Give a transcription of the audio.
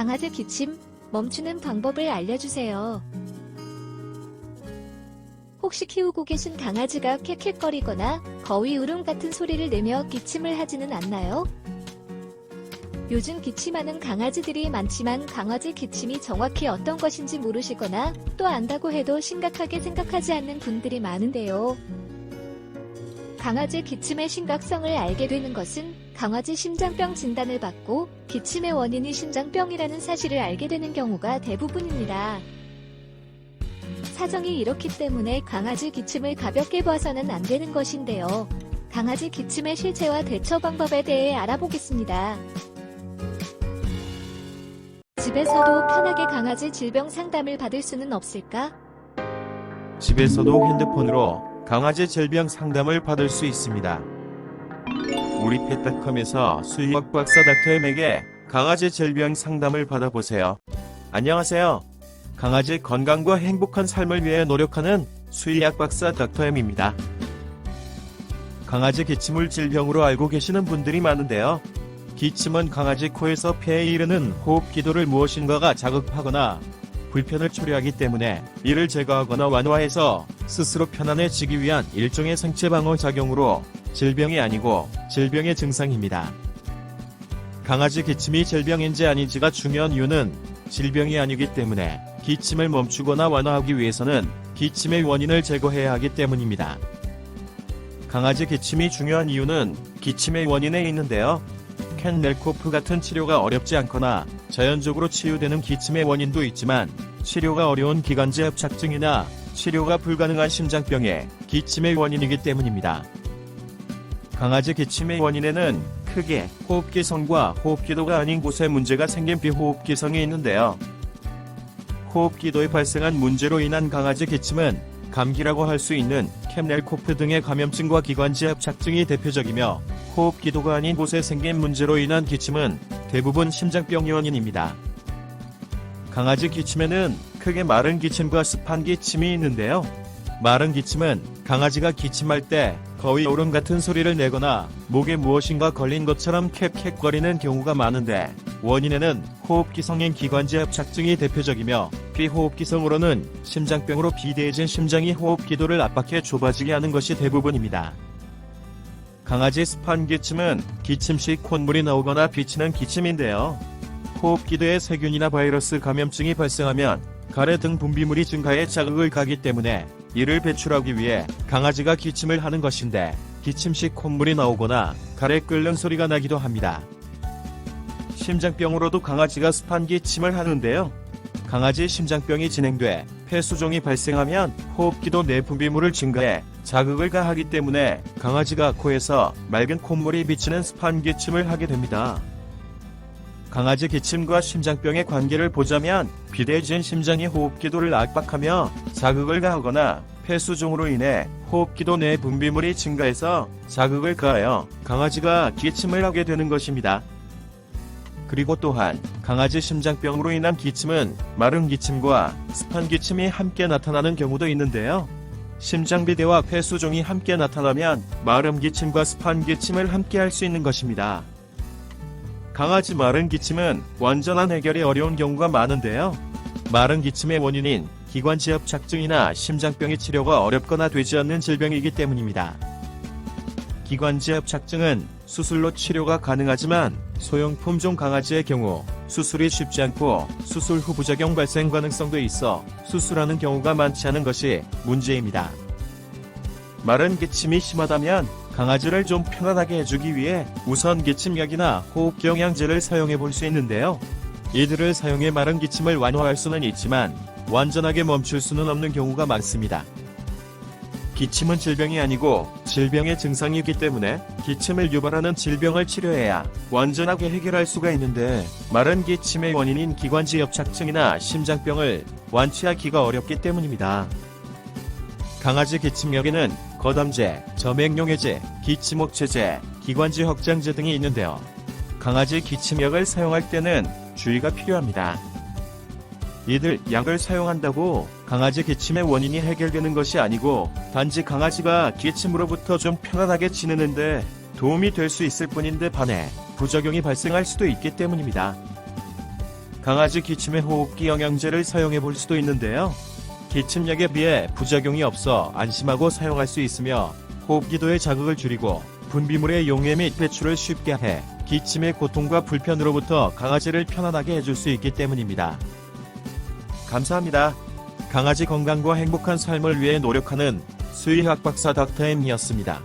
강아지 기침 멈추는 방법을 알려주세요. 혹시 키우고 계신 강아지가 캑캑거리거나 거위 울음 같은 소리를 내며 기침을 하지는 않나요? 요즘 기침하는 강아지들이 많지만 강아지 기침이 정확히 어떤 것인지 모르시거나 또 안다고 해도 심각하게 생각하지 않는 분들이 많은데요. 강아지 기침의 심각성을 알게 되는 것은 강아지 심장병 진단을 받고 기침의 원인이 심장병이라는 사실을 알게 되는 경우가 대부분입니다. 사정이 이렇기 때문에 강아지 기침을 가볍게 봐서는 안 되는 것인데요. 강아지 기침의 실체와 대처 방법에 대해 알아보겠습니다. 집에서도 편하게 강아지 질병 상담을 받을 수는 없을까? 집에서도 핸드폰으로 강아지 질병 상담을 받을 수 있습니다. 우리 펫닷컴에서 수의학 박사 닥터엠에게 강아지 질병 상담을 받아보세요. 안녕하세요. 강아지 건강과 행복한 삶을 위해 노력하는 수의학 박사 닥터엠입니다. 강아지 기침을 질병으로 알고 계시는 분들이 많은데요. 기침은 강아지 코에서 폐에 이르는 호흡 기도를 무엇인가가 자극하거나 불편을 초래하기 때문에 이를 제거하거나 완화해서 스스로 편안해지기 위한 일종의 생체 방어 작용으로 질병이 아니고 질병의 증상입니다. 강아지 기침이 질병인지 아닌지가 중요한 이유는 질병이 아니기 때문에 기침을 멈추거나 완화하기 위해서는 기침의 원인을 제거해야 하기 때문입니다. 강아지 기침이 중요한 이유는 기침의 원인에 있는데요. 캔넬코프 같은 치료가 어렵지 않거나 자연적으로 치유되는 기침의 원인도 있지만 치료가 어려운 기관지 협착증이나 치료가 불가능한 심장병의 기침의 원인이기 때문입니다. 강아지 기침의 원인에는 크게 호흡기성과 호흡기도가 아닌 곳에 문제가 생긴 비호흡기성이 있는데요. 호흡기도에 발생한 문제로 인한 강아지 기침은 감기라고 할 수 있는 캡넬코프 등의 감염증과 기관지 협착증이 대표적이며 호흡기도가 아닌 곳에 생긴 문제로 인한 기침은 대부분 심장병 원인입니다. 강아지 기침에는 크게 마른 기침과 습한 기침이 있는데요. 마른 기침은 강아지가 기침할 때 거의 오름 같은 소리를 내거나 목에 무엇인가 걸린 것처럼 캡캡거리는 경우가 많은데 원인에는 호흡기성인 기관지 협착증이 대표적이며 비호흡기성으로는 심장병으로 비대해진 심장이 호흡기도를 압박해 좁아지게 하는 것이 대부분입니다. 강아지 습한 기침은 기침 시 콧물이 나오거나 비치는 기침인데요. 호흡기도에 세균이나 바이러스 감염증이 발생하면 가래 등 분비물이 증가해 자극을 가기 때문에 이를 배출하기 위해 강아지가 기침을 하는 것인데 기침 시 콧물이 나오거나 가래 끓는 소리가 나기도 합니다. 심장병으로도 강아지가 습한 기침을 하는데요. 강아지 심장병이 진행돼 폐수종이 발생하면 호흡기도 내 분비물을 증가해 자극을 가하기 때문에 강아지가 코에서 맑은 콧물이 비치는 습한 기침을 하게 됩니다. 강아지 기침과 심장병의 관계를 보자면 비대해진 심장이 호흡기도를 압박하며 자극을 가하거나 폐수종으로 인해 호흡기도 내 분비물이 증가해서 자극을 가하여 강아지가 기침을 하게 되는 것입니다. 그리고 또한 강아지 심장병으로 인한 기침은 마른 기침과 습한 기침이 함께 나타나는 경우도 있는데요. 심장비대와 폐수종이 함께 나타나면 마른 기침과 습한 기침을 함께 할 수 있는 것입니다. 강아지 마른 기침은 완전한 해결이 어려운 경우가 많은데요. 마른 기침의 원인인 기관지 협착증이나 심장병의 치료가 어렵거나 되지 않는 질병이기 때문입니다. 기관지 협착증은 수술로 치료가 가능하지만 소형 품종 강아지의 경우 수술이 쉽지 않고 수술 후 부작용 발생 가능성도 있어 수술하는 경우가 많지 않은 것이 문제입니다. 마른 기침이 심하다면 강아지를 좀 편안하게 해주기 위해 우선 기침약이나 호흡 영양제를 사용해 볼 수 있는데요. 이들을 사용해 마른 기침을 완화할 수는 있지만 완전하게 멈출 수는 없는 경우가 많습니다. 기침은 질병이 아니고 질병의 증상이기 때문에 기침을 유발하는 질병을 치료해야 완전하게 해결할 수가 있는데 마른 기침의 원인인 기관지 협착증이나 심장병을 완치하기가 어렵기 때문입니다. 강아지 기침약에는 거담제, 점액용해제, 기침옥체제, 기관지 확장제 등이 있는데요. 강아지 기침약을 사용할 때는 주의가 필요합니다. 이들 약을 사용한다고 강아지 기침의 원인이 해결되는 것이 아니고 단지 강아지가 기침으로부터 좀 편안하게 지내는데 도움이 될 수 있을 뿐인데 반해 부작용이 발생할 수도 있기 때문입니다. 강아지 기침에 호흡기 영양제를 사용해 볼 수도 있는데요. 기침약에 비해 부작용이 없어 안심하고 사용할 수 있으며 호흡기도의 자극을 줄이고 분비물의 용해 및 배출을 쉽게 해 기침의 고통과 불편으로부터 강아지를 편안하게 해줄 수 있기 때문입니다. 감사합니다. 강아지 건강과 행복한 삶을 위해 노력하는 수의학 박사 닥터 M이었습니다.